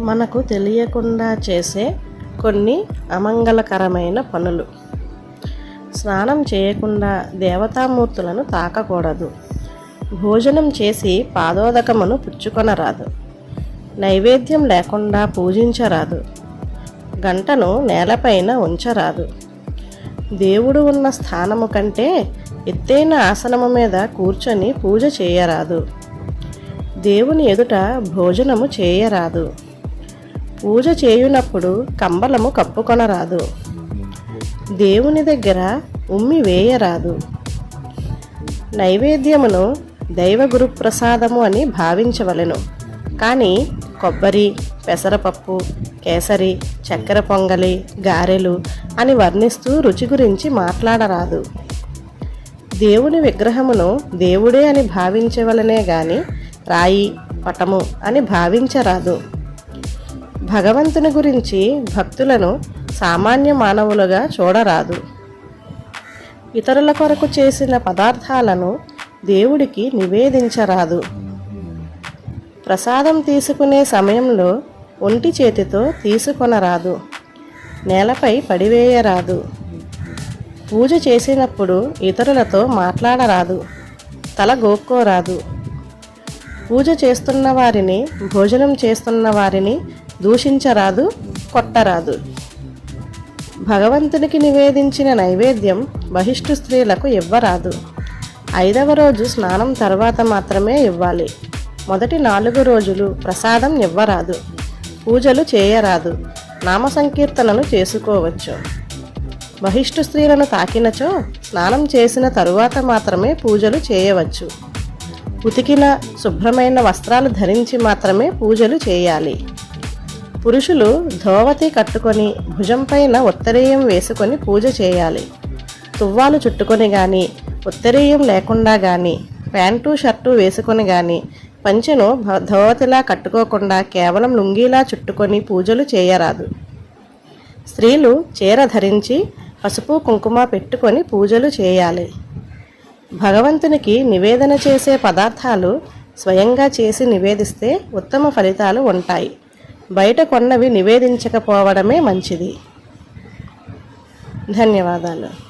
మనకు తెలియకుండా చేసే కొన్ని అమంగళకరమైన పనులు. స్నానం చేయకుండా దేవతామూర్తులను తాకకూడదు. భోజనం చేసి పాదోదకమును పుచ్చుకొనరాదు. నైవేద్యం లేకుండా పూజించరాదు. గంటను నేలపైన ఉంచరాదు. దేవుడు ఉన్న స్థానము కంటే ఎత్తైన ఆసనము మీద కూర్చొని పూజ చేయరాదు. దేవుని ఎదుట భోజనము చేయరాదు. పూజ చేయునప్పుడు కంబలము కప్పుకొనరాదు. దేవుని దగ్గర ఉమ్మి వేయరాదు. నైవేద్యమును దైవ గురుప్రసాదము అని భావించవలెను. కానీ కొబ్బరి పెసరపప్పు కేసరి చక్కెర పొంగలి గారెలు అని వర్ణిస్తూ రుచి గురించి మాట్లాడరాదు. దేవుని విగ్రహమును దేవుడే అని భావించవలనే గాని రాయి పటము అని భావించరాదు. భగవంతుని గురించి భక్తులను సామాన్య మానవులుగా చూడరాదు. ఇతరుల కొరకు చేసిన పదార్థాలను దేవుడికి నివేదించరాదు. ప్రసాదం తీసుకునే సమయంలో ఒంటి చేతితో తీసుకొనరాదు. నేలపై పడివేయరాదు. పూజ చేసినప్పుడు ఇతరులతో మాట్లాడరాదు. తల గోక్కోరాదు. పూజ చేస్తున్న వారిని భోజనం చేస్తున్న వారిని దూషించరాదు కొట్టరాదు. భగవంతునికి నివేదించిన నైవేద్యం బహిష్టు స్త్రీలకు ఇవ్వరాదు. ఐదవ రోజు స్నానం తర్వాత మాత్రమే ఇవ్వాలి. మొదటి నాలుగు రోజులు ప్రసాదం ఇవ్వరాదు. పూజలు చేయరాదు. నామ సంకీర్తనలు చేసుకోవచ్చు. బహిష్టు స్త్రీలను తాకినచో స్నానం చేసిన తరువాత మాత్రమే పూజలు చేయవచ్చు. ఉతికిన శుభ్రమైన వస్త్రాలు ధరించి మాత్రమే పూజలు చేయాలి. పురుషులు ధోవతి కట్టుకొని భుజంపైన ఉత్తరీయం వేసుకొని పూజ చేయాలి. తువ్వాలు చుట్టుకొని కానీ ఉత్తరీయం లేకుండా కానీ ప్యాంటు షర్టు వేసుకొని కానీ పంచెను భ- ధోవతిలా కట్టుకోకుండా కేవలం లుంగీలా చుట్టుకొని పూజలు చేయరాదు. స్త్రీలు చీర ధరించి పసుపు కుంకుమ పెట్టుకొని పూజలు చేయాలి. భగవంతునికి నివేదన చేసే పదార్థాలు స్వయంగా చేసి నివేదిస్తే ఉత్తమ ఫలితాలు ఉంటాయి. బయట కొన్నవి నివేదించకపోవడమే మంచిది. ధన్యవాదాలు.